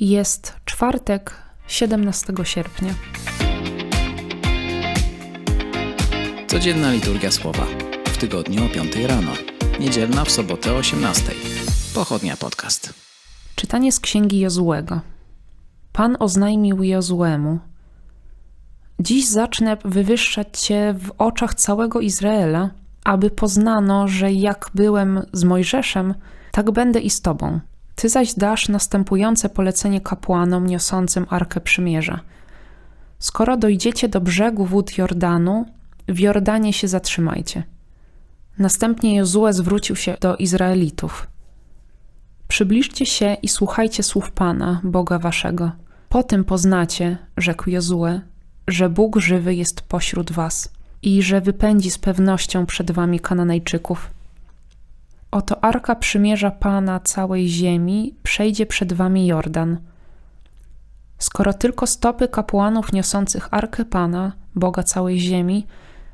Jest czwartek, 17 sierpnia. Codzienna liturgia słowa. W tygodniu o 5 rano. Niedzielna w sobotę o 18. Pochodnia podcast. Czytanie z księgi Jozułego. Pan oznajmił Jozuemu: Dziś zacznę wywyższać cię w oczach całego Izraela, aby poznano, że jak byłem z Mojżeszem, tak będę i z tobą. Ty zaś dasz następujące polecenie kapłanom niosącym Arkę Przymierza. Skoro dojdziecie do brzegu wód Jordanu, w Jordanie się zatrzymajcie. Następnie Jozue zwrócił się do Izraelitów. Przybliżcie się i słuchajcie słów Pana, Boga waszego. Po tym poznacie, rzekł Jozue, że Bóg żywy jest pośród was i że wypędzi z pewnością przed wami Kananejczyków. Oto arka przymierza Pana całej ziemi przejdzie przed wami Jordan. Skoro tylko stopy kapłanów niosących arkę Pana, Boga całej ziemi,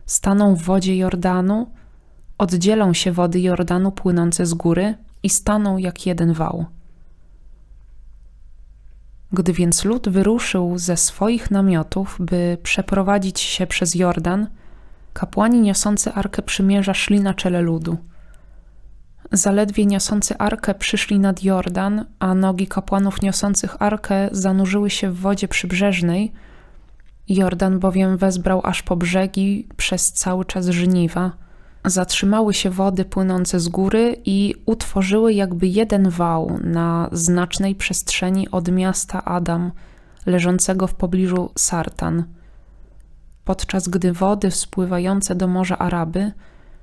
staną w wodzie Jordanu, oddzielą się wody Jordanu płynące z góry i staną jak jeden wał. Gdy więc lud wyruszył ze swoich namiotów, by przeprowadzić się przez Jordan, kapłani niosący arkę przymierza szli na czele ludu. Zaledwie niosący arkę przyszli nad Jordan, a nogi kapłanów niosących arkę zanurzyły się w wodzie przybrzeżnej. Jordan bowiem wezbrał aż po brzegi przez cały czas żniwa. Zatrzymały się wody płynące z góry i utworzyły jakby jeden wał na znacznej przestrzeni od miasta Adam, leżącego w pobliżu Sartan. Podczas gdy wody spływające do Morza Araby,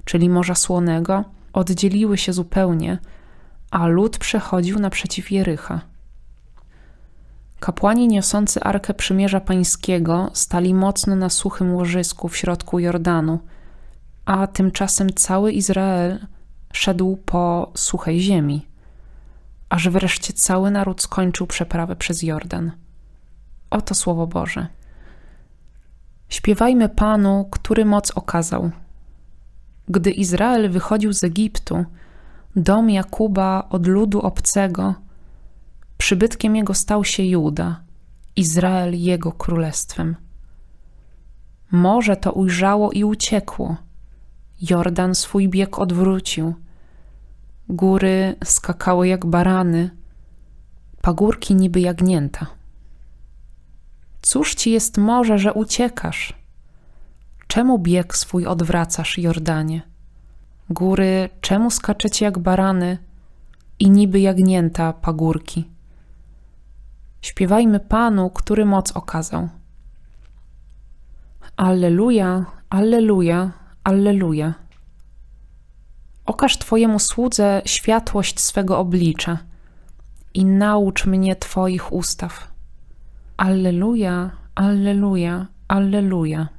czyli Morza Słonego, oddzieliły się zupełnie, a lud przechodził naprzeciw Jericha. Kapłani niosący Arkę Przymierza Pańskiego stali mocno na suchym łożysku w środku Jordanu, a tymczasem cały Izrael szedł po suchej ziemi, aż wreszcie cały naród skończył przeprawę przez Jordan. Oto słowo Boże. Śpiewajmy Panu, który moc okazał – gdy Izrael wychodził z Egiptu, dom Jakuba od ludu obcego, przybytkiem jego stał się Juda, Izrael jego królestwem. Morze to ujrzało i uciekło, Jordan swój bieg odwrócił, góry skakały jak barany, pagórki niby jagnięta. Cóż ci jest morze, że uciekasz? Czemu bieg swój odwracasz, Jordanie? Góry, czemu skaczecie jak barany i niby jagnięta pagórki? Śpiewajmy Panu, który moc okazał. Alleluja, alleluja, alleluja. Okaż Twojemu słudze światłość swego oblicza i naucz mnie Twoich ustaw. Alleluja, alleluja, alleluja.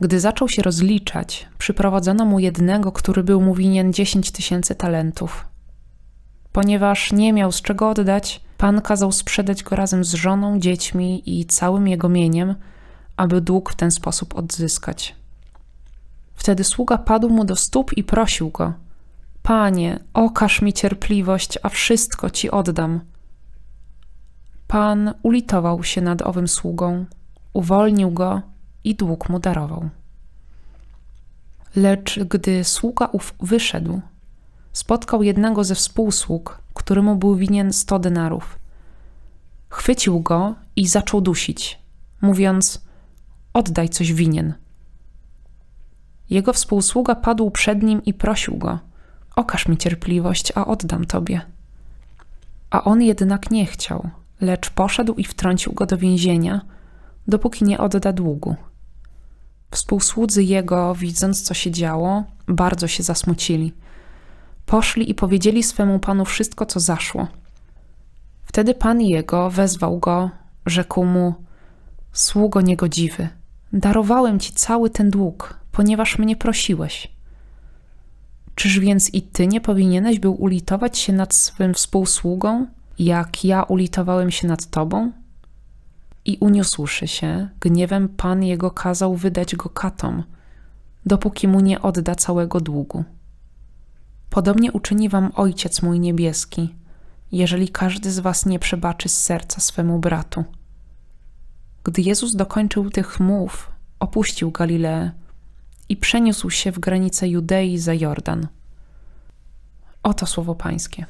Gdy zaczął się rozliczać, przyprowadzono mu jednego, który był mu winien dziesięć tysięcy talentów. Ponieważ nie miał z czego oddać, pan kazał sprzedać go razem z żoną, dziećmi i całym jego mieniem, aby dług w ten sposób odzyskać. Wtedy sługa padł mu do stóp i prosił go: Panie, okaż mi cierpliwość, a wszystko ci oddam. Pan ulitował się nad owym sługą, uwolnił go i dług mu darował. Lecz gdy sługa ów wyszedł, spotkał jednego ze współsług, któremu był winien sto denarów. Chwycił go i zaczął dusić, mówiąc: Oddaj coś winien. Jego współsługa padł przed nim i prosił go: Okaż mi cierpliwość, a oddam tobie. A on jednak nie chciał, lecz poszedł i wtrącił go do więzienia, dopóki nie odda długu. Współsłudzy jego, widząc co się działo, bardzo się zasmucili. Poszli i powiedzieli swemu panu wszystko, co zaszło. Wtedy pan jego wezwał go, rzekł mu: Sługo niegodziwy, darowałem ci cały ten dług, ponieważ mnie prosiłeś. Czyż więc i ty nie powinieneś był ulitować się nad swym współsługą, jak ja ulitowałem się nad tobą? I uniósłszy się, gniewem pan jego kazał wydać go katom, dopóki mu nie odda całego długu. Podobnie uczyni wam Ojciec mój niebieski, jeżeli każdy z was nie przebaczy z serca swemu bratu. Gdy Jezus dokończył tych mów, opuścił Galileę i przeniósł się w granice Judei za Jordan. Oto słowo Pańskie.